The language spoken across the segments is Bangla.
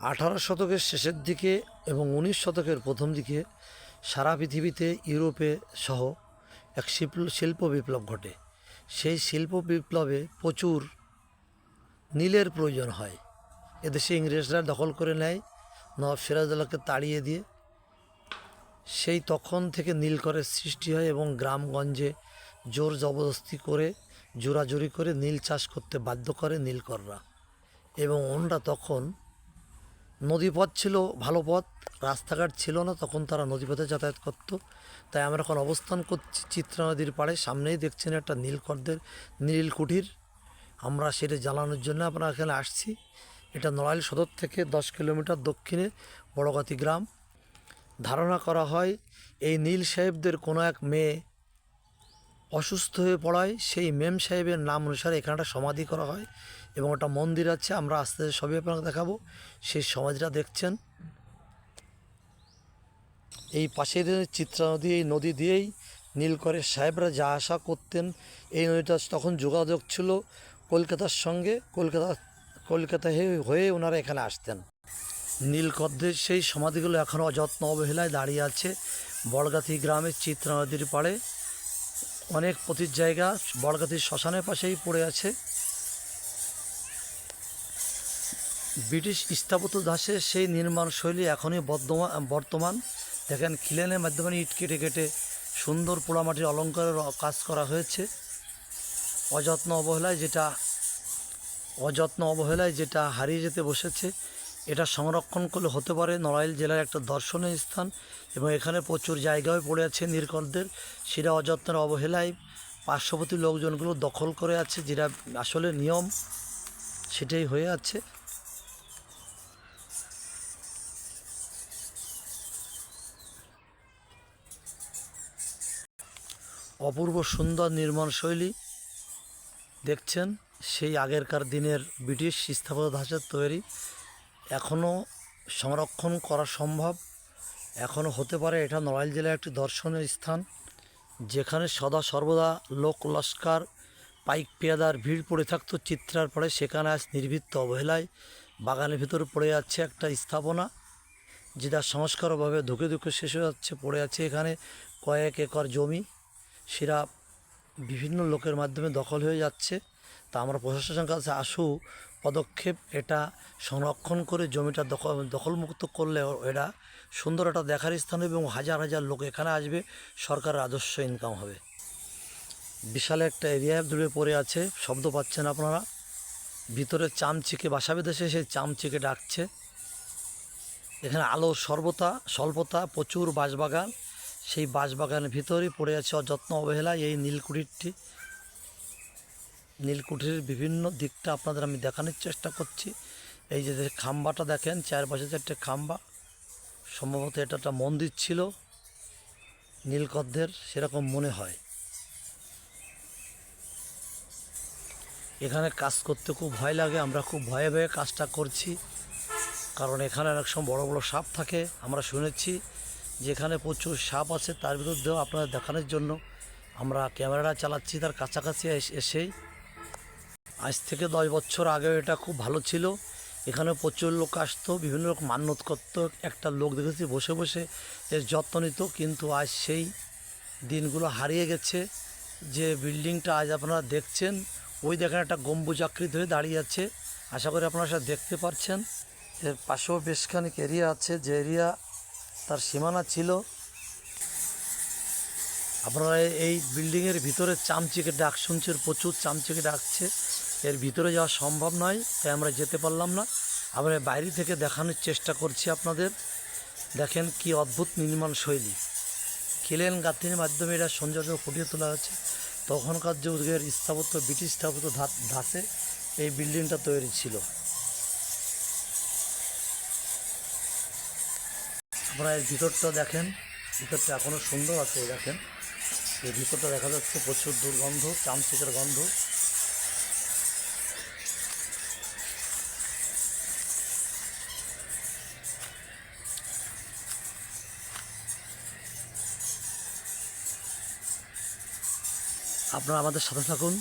আঠারো শতকের শেষের দিকে এবং উনিশ শতকের প্রথম দিকে সারা পৃথিবীতে ইউরোপে সহ এক শিল্প শিল্প বিপ্লব ঘটে। সেই শিল্প বিপ্লবে প্রচুর নীলের প্রয়োজন হয়। এদেশে ইংরেজরা দখল করে নেয়, নবাব সিরাজউদ্দৌলাকে তাড়িয়ে দিয়ে। সেই তখন থেকে নীলকরের সৃষ্টি হয় এবং গ্রামগঞ্জে জোর জবরদস্তি করে, জোরাজুরি করে নীল চাষ করতে বাধ্য করে নীলকররা। এবং ওনরা তখন নদীপথ ছিল ভালো পথ, রাস্তাঘাট ছিল না, তখন তারা নদীপথে যাতায়াত করতো। তাই আমরা এখন অবস্থান করছি চিত্রা নদীর পাড়ে। সামনেই দেখছেন একটা নীলকরদের নীল কুঠির। আমরা সেটা জ্বালানোর জন্য আমরা এখানে আসছি। এটা নড়াইল সদর থেকে দশ কিলোমিটার দক্ষিণে বড়গাতি গ্রাম। ধারণা করা হয়, এই নীল সাহেবদের কোনো এক মেয়ে অসুস্থ হয়ে পড়ায়। সেই মেম সাহেবের নাম অনুসারে এখানে একটা সমাধি করা হয়। এবং একটা মন্দির আছে, আমরা আস্তে আস্তে সবই আপনাকে দেখাবো। সেই সমাধিটা দেখছেন। এই পাশের চিত্রা নদী, এই নদী দিয়েই নীলকরের সাহেবরা যা আসা করতেন, এই নদীটা তখন যোগাযোগ ছিল কলকাতার সঙ্গে। কলকাতা কলকাতা হয়ে- ওনারা এখানে আসতেন। নীলকদ্দের সেই সমাধিগুলো এখনও অযত্ন অবহেলায় দাঁড়িয়ে আছে। বড়গাথি গ্রামের চিত্রা নদীর পাড়ে। অনেক পতির জায়গা বড়গাতির শ্মশানের পাশেই পড়ে আছে। ব্রিটিশ স্থাপত্য দাসের সেই নির্মাণ শৈলী এখনই বর্তমান বর্তমান। দেখেন, খিলেনের মাধ্যমে ইট কেটে কেটে সুন্দর পোড়ামাটির অলঙ্কারের কাজ করা হয়েছে। অযত্ন অবহেলায় যেটা, অযত্ন অবহেলায় যেটা হারিয়ে যেতে বসেছে, এটা সংরক্ষণ করলে হতে পারে নড়াইল জেলার একটা দর্শনীয় স্থান এবং এখানে প্রচুর জায়গায় পড়ে আছে নীলকরদের সেটা অযত্নের অবহেলায় পার্শ্ববর্তী লোকজনগুলো দখল করে আছে, যেটা আসলে নিয়ম, সেটাই হয়ে আছে। অপূর্ব সুন্দর নির্মাণ শৈলী। দেখছেন, সেই আগেরকার দিনের ব্রিটিশ স্থাপত্য ধাঁচের তৈরি। এখনও সংরক্ষণ করা সম্ভব। এখনও হতে পারে এটা নড়াইল জেলার একটি দর্শনীয় স্থান, যেখানে সদা সর্বদা লোক লস্কার, পাইক পেয়াদার, ভিড় পড়ে থাকতো চিত্রার পরে। সেখানে আজ নির্বৃত্ত অবহেলায় বাগানের ভিতরে পড়ে যাচ্ছে একটা স্থাপনা, যেটা সংস্কারভাবে ধুকে ধুকে শেষ হয়ে যাচ্ছে, পড়ে আছে এখানে কয়েক একর জমি। সেটা বিভিন্ন লোকের মাধ্যমে দখল হয়ে যাচ্ছে। তা আমরা প্রশাসনের কাছে আসু, পদক্ষেপ এটা সংরক্ষণ করে জমিটা দখল, দখলমুক্ত করলে এটা সুন্দর একটা দেখার স্থান হবে এবং হাজার হাজার লোক এখানে আসবে সরকারের রাজস্ব ইনকাম হবে। বিশাল একটা এরিয়া দূরে পড়ে আছে, শব্দ পাচ্ছেন আপনারা। ভিতরে চামচিকে, বাসা বেঁধেছে সেই চামচিকে ডাকছে। এখানে আলোর সর্বতা, স্বল্পতা, প্রচুর বাঁশবাগান। সেই বাঁশবাগানের ভিতরেই পড়ে আছে অযত্ন অবহেলায় এই নীলকুঠিরটি। নীলকুঠির বিভিন্ন দিকটা আপনাদের আমি দেখানোর চেষ্টা করছি। এই যে খাম্বাটা দেখেন, চারপাশে চারটে খাম্বা। সম্ভবত এটা একটা মন্দির ছিল। নীলকদ্ধের সেরকম মনে হয়। এখানে কাজ করতে খুব ভয় লাগে, আমরা খুব ভয়ে ভয়ে কাজটা করছি। কারণ এখানে অনেক সময় বড় বড় সাপ থাকে, আমরা শুনেছি। যেখানে প্রচুর সাপ আছে, তার বিরুদ্ধেও আপনাদের দেখানোর জন্য আমরা ক্যামেরাটা চালাচ্ছি, তার কাছাকাছি এস- এসেই। আজ থেকে দশ বছর আগেও এটা খুব ভালো ছিল। এখানে প্রচুর লোক আসতো, বিভিন্ন রকম মান্যত করতো, একটা লোক দেখেছি বসে বসে এর যত্ন নিত, কিন্তু আজ সেই দিনগুলো হারিয়ে গেছে যে বিল্ডিংটা আজ আপনারা দেখছেন। ওই দেখেন একটা গম্বুজ আকৃতি হয়ে দাঁড়িয়ে আছে। আশা করি আপনারা সেটা দেখতে পাচ্ছেন এর পাশেও বেশ খানিক এরিয়া আছে, যে এরিয়া তার সীমানা ছিল। আপনারা এই- বিল্ডিংয়ের ভিতরে চামচিকে ডাক শুনছেন, প্রচুর চামচিকে ডাকছে। এর ভিতরে যাওয়া সম্ভব নয়, তাই আমরা যেতে পারলাম না। আমরা বাইরে থেকে দেখানোর চেষ্টা করছি আপনাদের। দেখেন কি অদ্ভুত নির্মাণ শৈলী। খিলেন গাঁথনির মাধ্যমে এটা সৌন্দর্য ফুটিয়ে তোলা হয়েছে। তখনকার যুগের স্থাপত্য, ব্রিটিশ স্থাপত্য ধা- ধাঁচে এই বিল্ডিংটা তৈরি ছিল। আপনারা এর ভিতরটা দেখেন, ভিতরটা এখনও সুন্দর আছে দেখেন। এই ভিতরটা দেখা যাচ্ছে প্রচুর দুর্গন্ধ চামচিকের গন্ধ। আপনারা আমাদের সাথে থাকুন।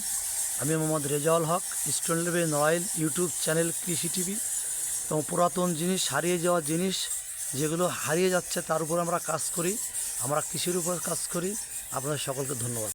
আমি Mohammad Rezaul Haque, student level Narail YouTube channel Krishi TV. এবং পুরাতন জিনিস, হারিয়ে যাওয়া জিনিস যেগুলো হারিয়ে যাচ্ছে, তার উপর আমরা কাজ করি, আমরা কৃষির উপর কাজ করি। আপনাদের সকলকে ধন্যবাদ।